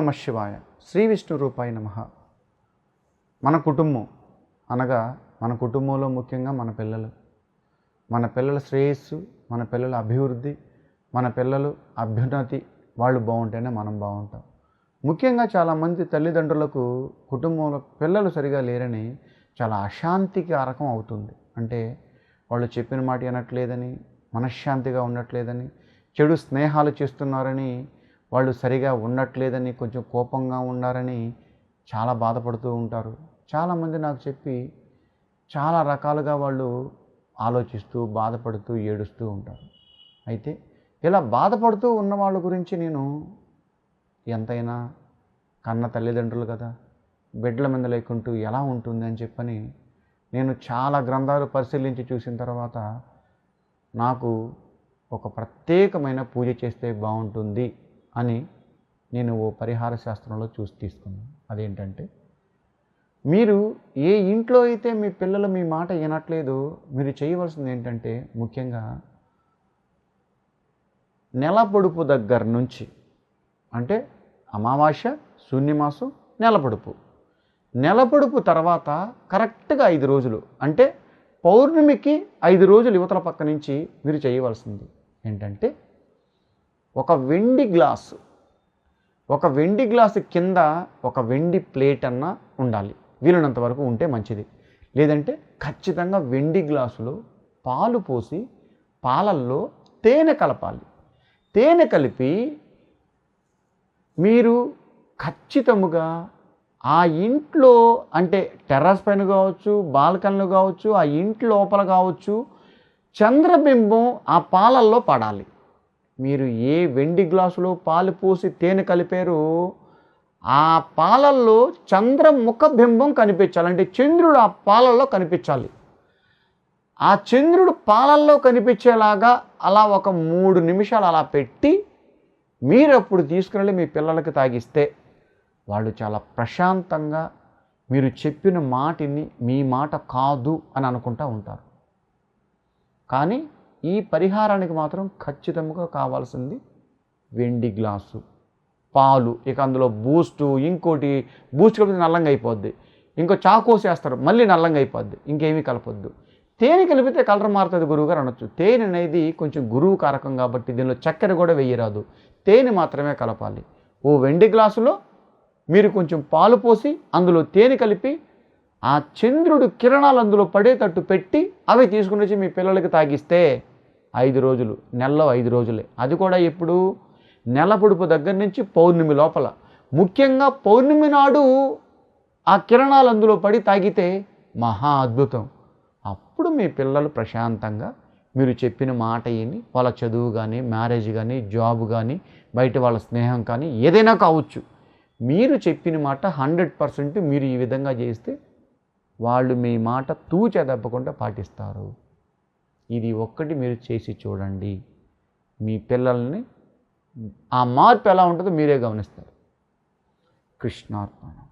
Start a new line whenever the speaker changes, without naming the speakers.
నమ శివాయ. శ్రీ విష్ణు రూపాయ నమ. మన కుటుంబం అనగా మన కుటుంబంలో ముఖ్యంగా మన పిల్లలు. మన పిల్లల శ్రేయస్సు మన పిల్లల అభివృద్ధి మన పిల్లలు అభ్యున్నతి వాళ్ళు బాగుంటేనే మనం బాగుంటాం. ముఖ్యంగా చాలామంది తల్లిదండ్రులకు కుటుంబంలో పిల్లలు సరిగా లేరని చాలా అశాంతికి కారకం అవుతుంది. అంటే వాళ్ళు చెప్పిన మాట వినట్లేదని మనశ్శాంతిగా ఉండట్లేదని చెడు స్నేహాలు చేస్తున్నారని వాళ్ళు సరిగా ఉండట్లేదని కొంచెం కోపంగా ఉన్నారని చాలా బాధపడుతూ ఉంటారు. చాలామంది నాకు చెప్పి చాలా రకాలుగా వాళ్ళు ఆలోచిస్తూ బాధపడుతూ ఏడుస్తూ ఉంటారు. అయితే ఇలా బాధపడుతూ ఉన్న వాళ్ళ గురించి నేను ఎంతైనా కన్న తల్లిదండ్రులు కదా బిడ్డల మీద లేకుంటూ ఎలా ఉంటుంది అని చెప్పని నేను చాలా గ్రంథాలు పరిశీలించి చూసిన తర్వాత నాకు ఒక ప్రత్యేకమైన పూజ చేస్తే బాగుంటుంది. అని నేను ఓ పరిహార శాస్త్రంలో చూసి తీసుకున్నాను. అదేంటంటే మీరు ఏ ఇంట్లో అయితే మీ పిల్లలు మీ మాట వినట్లేదు మీరు చేయవలసింది ఏంటంటే ముఖ్యంగా నెల పొడుపు దగ్గర నుంచి అంటే అమావాస్య శూన్యమాసం నెల పొడుపు నెల పొడుపు తర్వాత కరెక్ట్గా ఐదు రోజులు అంటే పౌర్ణమికి ఐదు రోజులు యువతల పక్క నుంచి మీరు చేయవలసింది ఏంటంటే ఒక వెండి గ్లాసు ఒక వెండి గ్లాసు కింద ఒక వెండి ప్లేట్ అన్న ఉండాలి. వీలైనంత వరకు ఉంటే మంచిది. లేదంటే ఖచ్చితంగా వెండి గ్లాసులో పాలు పోసి పాలల్లో తేనె కలపాలి. తేనె కలిపి మీరు ఖచ్చితముగా ఆ ఇంట్లో అంటే టెర్రస్ పైన కావచ్చు బాల్కన్లు కావచ్చు ఆ ఇంటి లోపల కావచ్చు చంద్రబింబం ఆ పాలల్లో పడాలి. మీరు ఏ వెండి గ్లాసులో పాలు పోసి తేనె కలిపారో ఆ పాలల్లో చంద్రముఖ బింబం కనిపించాలి. అంటే చంద్రుడు ఆ పాలల్లో కనిపించాలి. ఆ చంద్రుడు పాలల్లో కనిపించేలాగా అలా ఒక మూడు నిమిషాలు అలా పెట్టి మీరు అప్పుడు తీసుకుని మీ పిల్లలకి తాగిస్తే. వాళ్ళు చాలా ప్రశాంతంగా మీరు చెప్పిన మాటిని మీ మాట కాదు అని అనుకుంటా ఉంటారు. కానీ ఈ పరిహారానికి మాత్రం ఖచ్చితంగా కావాల్సింది వెండి గ్లాసు పాలు ఇక అందులో బూస్టు ఇంకోటి బూస్ట్ కలిపితే నల్లంగా అయిపోద్ది. ఇంకో చాకోస్ వేస్తారు మళ్ళీ నల్లంగా అయిపోద్ది ఇంకేమీ కలపొద్దు. తేనె కలిపితే కలర్ మారుతుంది గురువుగారు అనొచ్చు. తేనె అనేది కొంచెం గురువు కారకం కాబట్టి దీనిలో చక్కెర కూడా వెయ్యరాదు తేనె మాత్రమే కలపాలి. ఓ వెండి గ్లాసులో మీరు కొంచెం పాలు పోసి అందులో తేనె కలిపి ఆ చంద్రుడు కిరణాలు అందులో పడేటట్టు పెట్టి అవి తీసుకుని వచ్చి మీ పిల్లలకి తాగిస్తే ఐదు రోజులు నెలలో ఐదు రోజులే. అది కూడా ఎప్పుడు? నెల పొడుపు దగ్గర నుంచి పౌర్ణమి లోపల. ముఖ్యంగా పౌర్ణమి నాడు ఆ కిరణాలు అందులో పడి తాగితే మహా అద్భుతం. అప్పుడు మీ పిల్లలు ప్రశాంతంగా మీరు చెప్పిన మాట విని వాళ్ళ చదువు కానీ మ్యారేజ్ కానీ జాబ్ కానీ బయట వాళ్ళ స్నేహం కానీ ఏదైనా కావచ్చు. మీరు చెప్పిన మాట హండ్రెడ్ పర్సెంట్ మీరు ఈ విధంగా చేస్తే వాళ్ళు మీ మాట తూచ తప్పకుండా పాటిస్తారు. ఇది ఒక్కటి మీరు చేసి చూడండి. మీ పిల్లల్ని ఆ మార్పు ఎలా ఉంటుందో మీరే గమనిస్తారు. కృష్ణార్పణ.